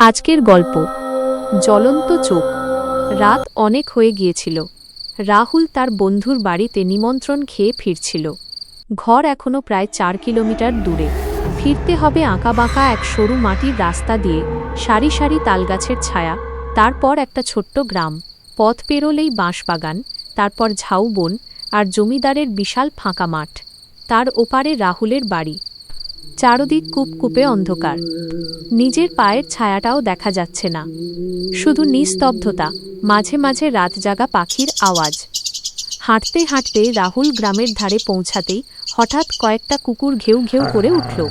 আজকের গল্প। জ্বলন্ত চোখ। রাত অনেক হয়ে গিয়েছিল। রাহুল তার বন্ধুর বাড়িতে নিমন্ত্রণ খেয়ে ফিরছিল। ঘর এখনও প্রায় চার কিলোমিটার দূরে। ফিরতে হবে আঁকাবাঁকা এক সরু মাটির রাস্তা দিয়ে, সারি সারি তালগাছের ছায়া, তারপর একটা ছোট্ট গ্রাম। পথ পেরোলেই বাঁশবাগান, তারপর ঝাউবন আর জমিদারের বিশাল ফাঁকা মাঠ। তার ওপারে রাহুলের বাড়ি। চারদিক কূপকূপে অন্ধকার। নিজের পায়ের ছায়াটাও দেখা যাচ্ছে না। শুধু নিস্তব্ধতা, মাঝে মাঝে রাত জাগা পাখির আওয়াজ। হাঁটতে হাঁটতে রাহুল গ্রামের ধারে পৌঁছাতেই হঠাৎ কয়েকটা কুকুর ঘেউ ঘেউ করে উঠল।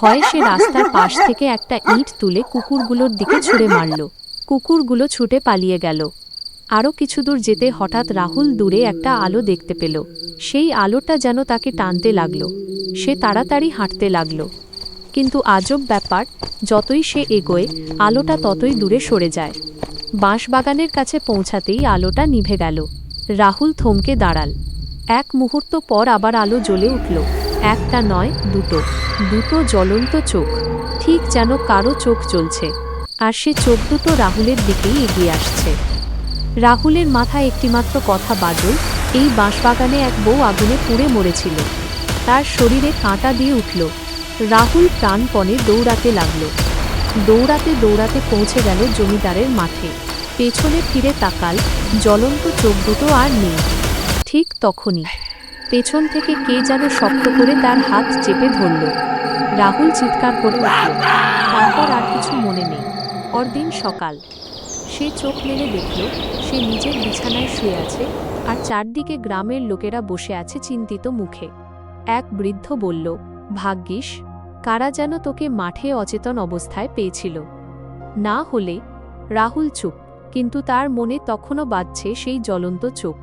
ভয়ে সে রাস্তার পাশ থেকে একটা ইঁট তুলে কুকুরগুলোর দিকে ছুঁড়ে মারল। কুকুরগুলো ছুটে পালিয়ে গেল। আরও কিছু দূর যেতে হঠাৎ রাহুল দূরে একটা আলো দেখতে পেল। সেই আলোটা যেন তাকে টানতে লাগল। সে তাড়াতাড়ি হাঁটতে লাগল। কিন্তু আজব ব্যাপার, যতই সে এগোয়, আলোটা ততই দূরে সরে যায়। বাঁশবাগানের কাছে পৌঁছাতেই আলোটা নিভে গেল। রাহুল থমকে দাঁড়াল। এক মুহূর্ত পর আবার আলো জ্বলে উঠল। একটা নয়, দুটো। দুটো জ্বলন্ত চোখ। ঠিক যেন কারও চোখ জ্বলছে আর সে চোখ দুটো রাহুলের দিকেই এগিয়ে আসছে। রাহুলের মাথায় একটিমাত্র কথা বাজল, এই বাঁশবাগানে এক বউ আগুনে পুড়ে মরেছিল। তার শরীরে কাঁটা দিয়ে উঠল। রাহুল প্রাণপণে দৌড়াতে লাগল। দৌড়াতে দৌড়াতে পৌঁছে গেল জমিদারের মাঠে। পেছনে ফিরে তাকাল, জ্বলন্ত চোখ দুটো আর নেই। ঠিক তখনই পেছন থেকে কে যেন শক্ত করে তার হাত চেপে ধরল। রাহুল চিৎকার করে উঠল। তারপর আর কিছু মনে নেই। পরদিন সকাল। সে চোখ মেলে দেখল, সে নিজের বিছানায় শুয়ে আছে আর চারদিকে গ্রামের লোকেরা বসে আছে চিন্তিত মুখে। এক বৃদ্ধ বলল, ভাগ্যিস, কারা যেন তোকে মাঠে অচেতন অবস্থায় পেয়েছিল। না হলে, রাহুল চুপ, কিন্তু তার মনে তখনও বাজছে সেই জ্বলন্ত চোখ।